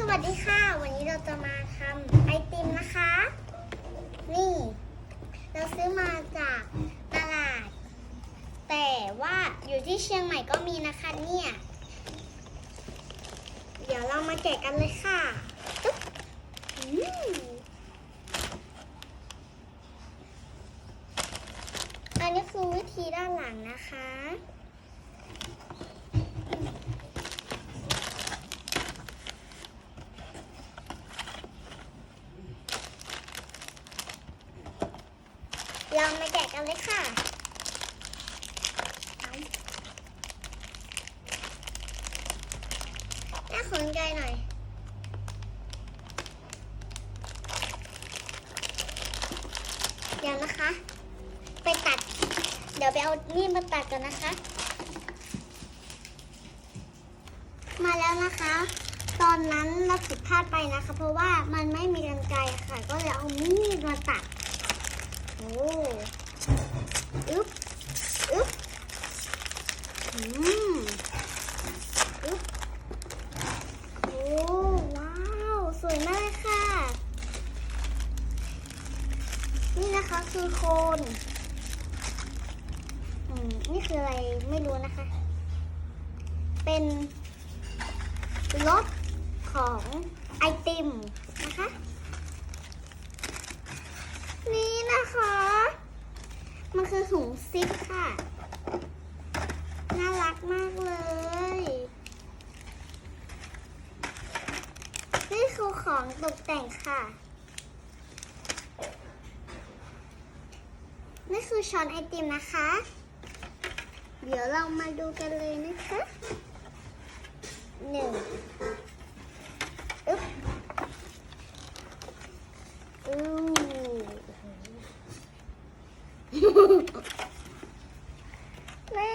สวัสดีค่ะ วันนี้เราจะมาทำไอติมนะคะ นี่ เราซื้อมาจากตลาด แต่ว่าอยู่ที่เชียงใหม่ก็มีนะคะเนี่ย เดี๋ยวเรามาแกะกันเลยค่ะจุ๊บอันนี้คือวิธีด้านหลังนะคะ เรามาแกะกันเลย ค่ะเอาแม่ขนไกลหน่อยเดี๋ยวนะคะ ไปตัด เดี๋ยวไปเอานี่มาตัดกันนะคะ มาแล้วนะคะ ตอนนั้นเราผิดพลาดไปนะคะ เพราะว่ามันไม่มีกันไกรค่ะ ก็เลยเอามีดมาตัด โอ้ อึ๊บอึ๊บอืมอึ๊บโอ้ว้าว สวยมากเลยค่ะ นี่นะคะคือโคนอืมนี่คืออะไรไม่รู้นะคะ เป็นรสของไอติมนะคะ นี่นะคะ คือถุงซิปค่ะ น่ารักมากเลย นี่คือของตกแต่งค่ะ นี่คือช้อนไอติมนะคะ เดี๋ยวเรามาดูกันเลยนะคะหนึ่งอึ๊บอู้ แม่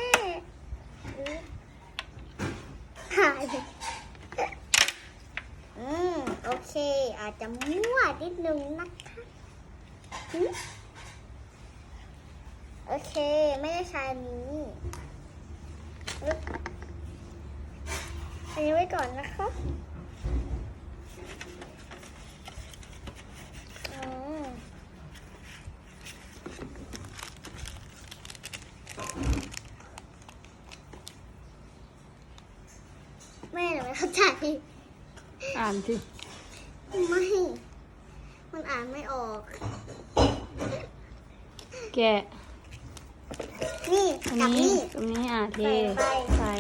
อึ๊บหายอืม โอเค อาจจะมั่วนิดนึงนะคะโอเค ไม่ได้ใช้อันนี้อึ๊บอันนี้ไว้ก่อนนะคะอืมแม่หนูไม่ เข้าใจ อ่านสิไม่ มันอ่านไม่ออก แกะนี่อันกับนี้นี่ ตรงนี้อะเทใส่ไป ใส่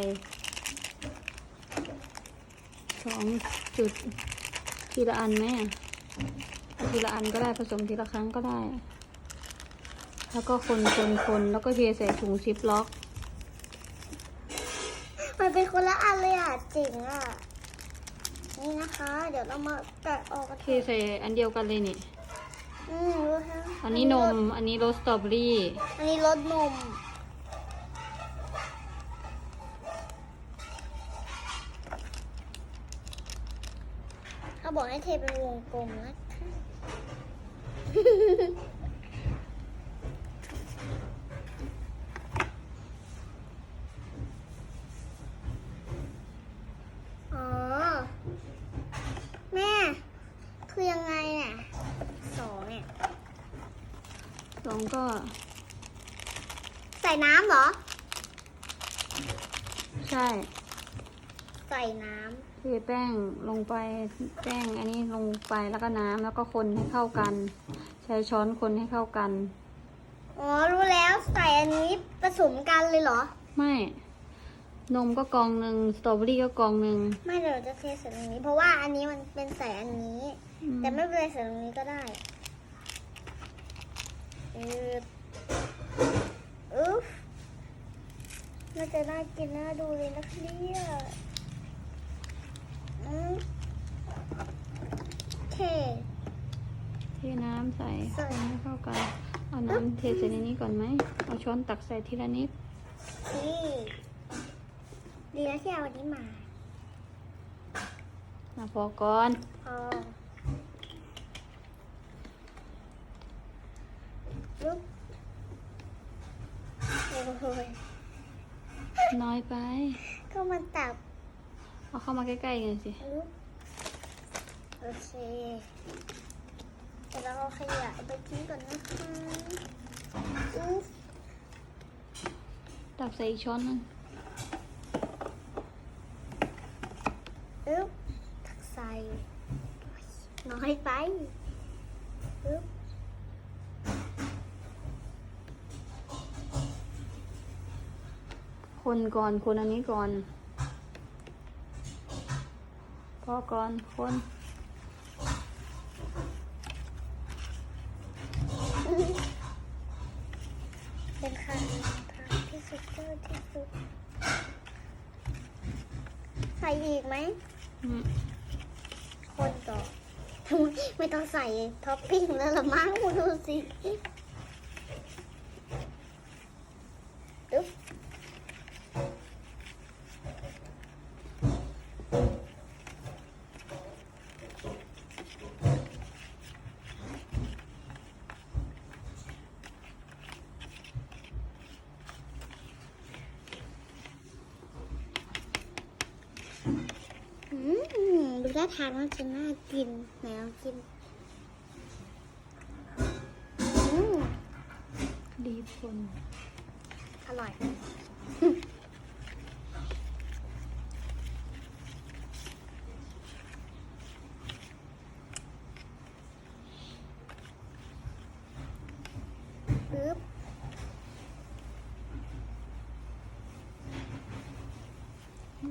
สองจุดทีละอันไหมอะเอาทีละอันก็ได้ผสมทีละครั้งก็ได้ แล้วก็คนคนคนแล้วก็เทใส่ถุงซิปล็อก มันเป็นคนละอันเลยอะจริงอะ นี่นะคะ เดี๋ยวเรามาแกะออกกันเทใส่อันเดียวกันเลยนี่ อืมรู้ฮะอันนี้นม อันนี้รสสตรอเบอรี่ อันนี้รสนม เขาบอกให้เทเป็นวงกลมนะคะอ๋อ แม่ คือยังไงเนี่ยสองเนี่ย สองก็ ใส่น้ำเหรอ ใช่ใส่น้เทแป้งลงไปแป้งอันนี้ลงไปแล้วก็น้ำแล้วก็คนให้เข้ากัน ใช้ช้อนคนให้เข้ากันำอ๋อรู้แล้วใส่อันนี้ผสมกันเลยเหรอ ไม่ นมก็กองหนึ่งสตรอเบอรี่ก็กองหนึ่งไม่เดี๋ยวเราจะเทใส่ตรงนี้ เพราะว่าอันนี้มันเป็นใส่อันนี้ อืมแต่ไม่เป็นไรใส่ตรงนี้ก็ได้ อืดอุ๊ฟน่าจะน่ากินน่าดูเลยนะคะเนี่ยอืมโอเค เทน้ำใส่ใส่ คนให้เข้ากัน เอาน้ำเทใส่ในนี้ก่อนไหม เอาช้อนตักใส่ทีละนิด นี่ดีแล้วที่เอาอันนี้มา นะพอก่อน พอ ลุกโอ้ยน้อยไป ก็มันตับเอาเข้ามาใกล้ๆกันสิลุกโอเคเดี๋ยวเราเอาขยะไปทิ้งก่อนนะคะอุ๊บตักใส่อีกช้อนหนึงอึ๊บตักใส่น้อยไปอึ๊บ คนก่อนคนอันนี้ก่อน พอก่อนคนเป็นคำทางที่สุดยอดที่สุดใส่อีกไหมอืมคนต่อ ไม่ต้องใส่ท็อปปิ้งแล้วละมั้งดูสิอึ๊บ อื มดูท่าทางมันจะน่ากินไหนลองกิน อืมดีคนอร่อยปึ๊บ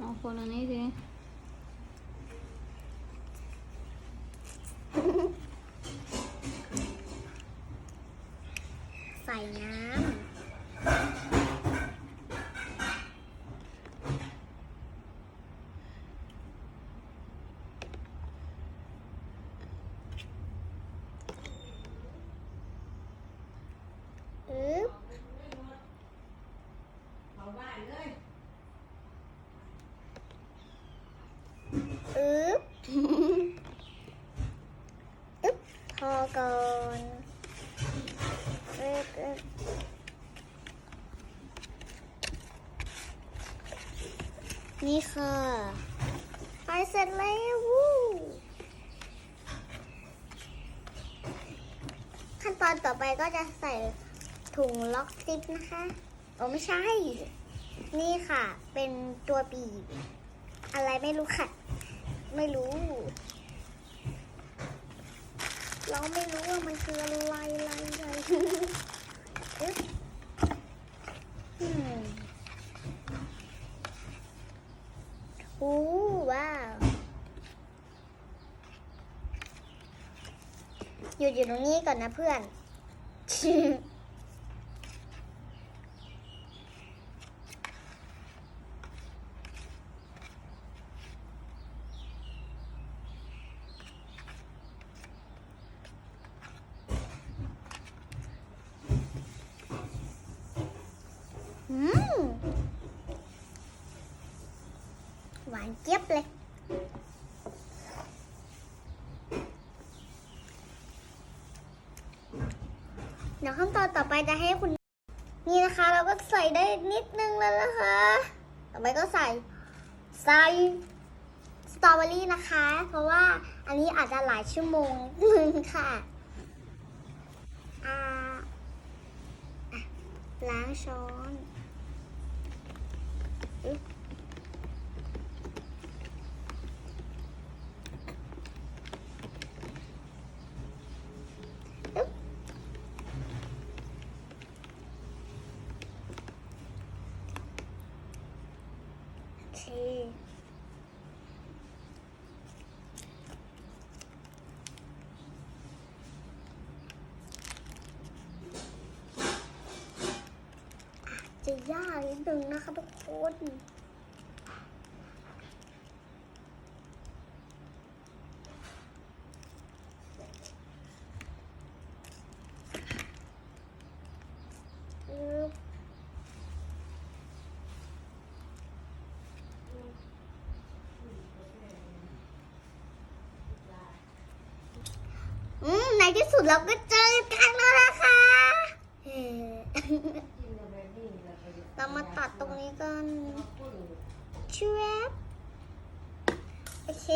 เอาคนอันนี้สิ ใส่น้ำอึ๊บอึ๊บ อึ๊บพอก่อนอึ๊บอึ๊บ นี่ค่ะไปเสร็จแล้ววู้ขั้นตอนต่อไปก็จะใส่ถุงล็อกซิปนะคะโอ้ไม่ใช่ นี่ค่ะ เป็นตัวบีบ อะไรไม่รู้ค่ะ ไม่รู้ เราไม่รู้ว่ามันคืออะไรอะไรอะไรอืมโอ้ว้าว หยุดอยู่ตรงนี้ก่อนนะเพื่อน อืม หวานเจี๊ยบเลย ดี๋ยวขั้นตอนต่อไปจะให้คุณ นี่นะคะ เราก็ใส่ได้นิดนึงแล้วนะคะ ต่อไปก็ใส่ใส่สตรอเบอรี่นะคะ เพราะว่าอันนี้อาจจะหลายชั่วโมงนึงค่ะอ่าล้างช้อน อึ๊บอึ๊บโอ เค จะยากนิดนึงนะคะทุกคน อึ๊บอืมใน ที่สุดเราก็เจอกันแล้วนะคะเฮ้เรามาตัดตรงนี้กันชวบโอเค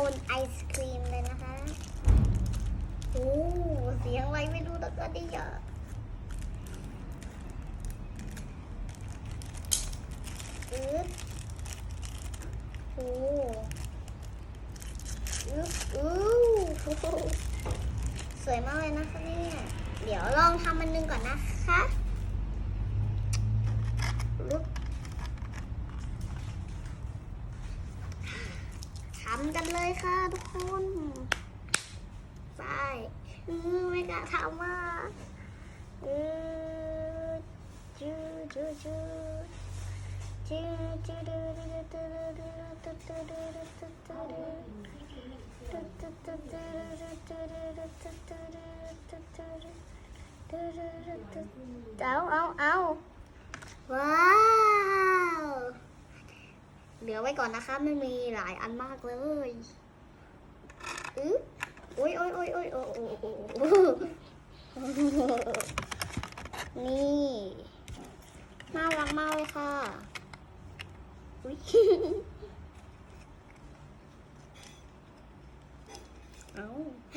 คนไอศครีมเลยนะคะโอ้เสียงอะไรไม่รู้แล้วก็ได้เยอะอึ๊บโอ้ อู้สวยมากเลยนะคะเนี่ย เดี๋ยวลองทำมันหนึงก่อนนะคะทำกันเลยค่ะทุกคนไปอือไม่กล้าทำอะเออจูจูจูจูจูดูดูดูดูดูดูดูดูดูดู เอาเอาเอาว้าวเหลือไว้ก่อนนะคะมันมีหลายอันมากเลยอือโอ้ยโอ้ยโอ้ยโอ้ยโอ้โนี่น่ารักมากเลยค่ะ เอาอ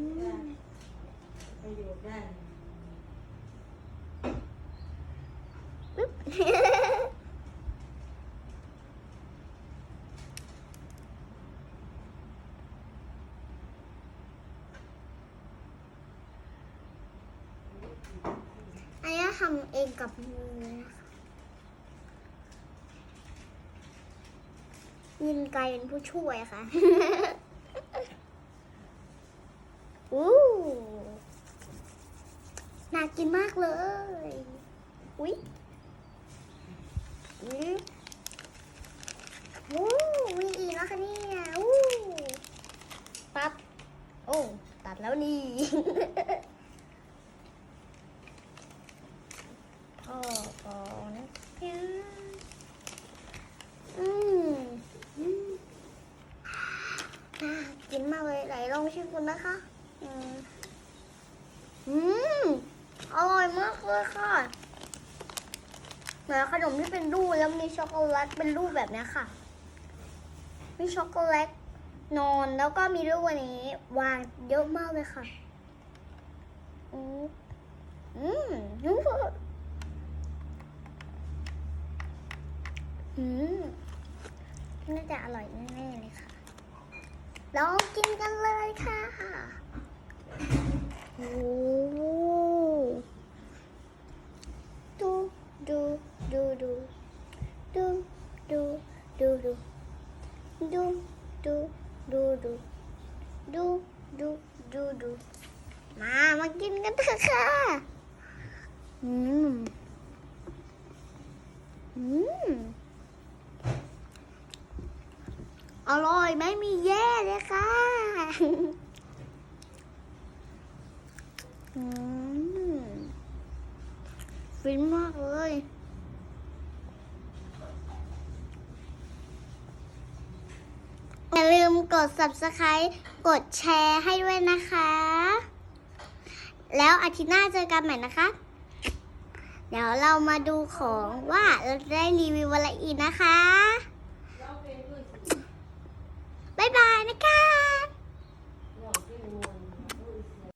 ืมประโยชน์ได้ปึ๊บอันนี้ทำเองกับมือนะคะ ยินไกลเป็นผู้ช่วยค่ะอู้น่ากินมากเลย อุ๊ยอุ๊ยโอ้มีอีกแล้วค่ะเนี่ยอู้ปั๊บ โอ้ ตัดแล้วนี่ พ่อปอนะจ๊ะอืมอืมน่ากินมากเลยไหนลองชิมกันนะคะ อืม อืม อร่อยมากเลยค่ะเหมือ นขนมที่เป็นรูปแล้วมีช็อกโกแลตเป็นรูปแบบนี้ค่ะ มีช็อกโกแลตนอนแล้วก็มีรูปอันนี้วางเยอะมากเลยค่ะ อืมอืมอืมอืมน่าจะอร่อยแน่ๆเลยค่ะลองกินกันเลยค่ะ โอ้ดูดู ดูดูดูดูดูดูดูดูดูดูดูดูดูดูมามากินกันเถอะค่ะอืมอืมอร่อยไม่มีแย่เลยค่ะอืมฟินมากเลย อย่า ลืมกด subscribe กดแชร์ให้ด้วยนะคะ แล้วอาทิตย์หน้าเจอกันใหม่นะคะ เดี๋ยวเรามาดูของว่าเราจะได้รีวิวอะไรอีกนะคะ บ๊ายบายนะคะ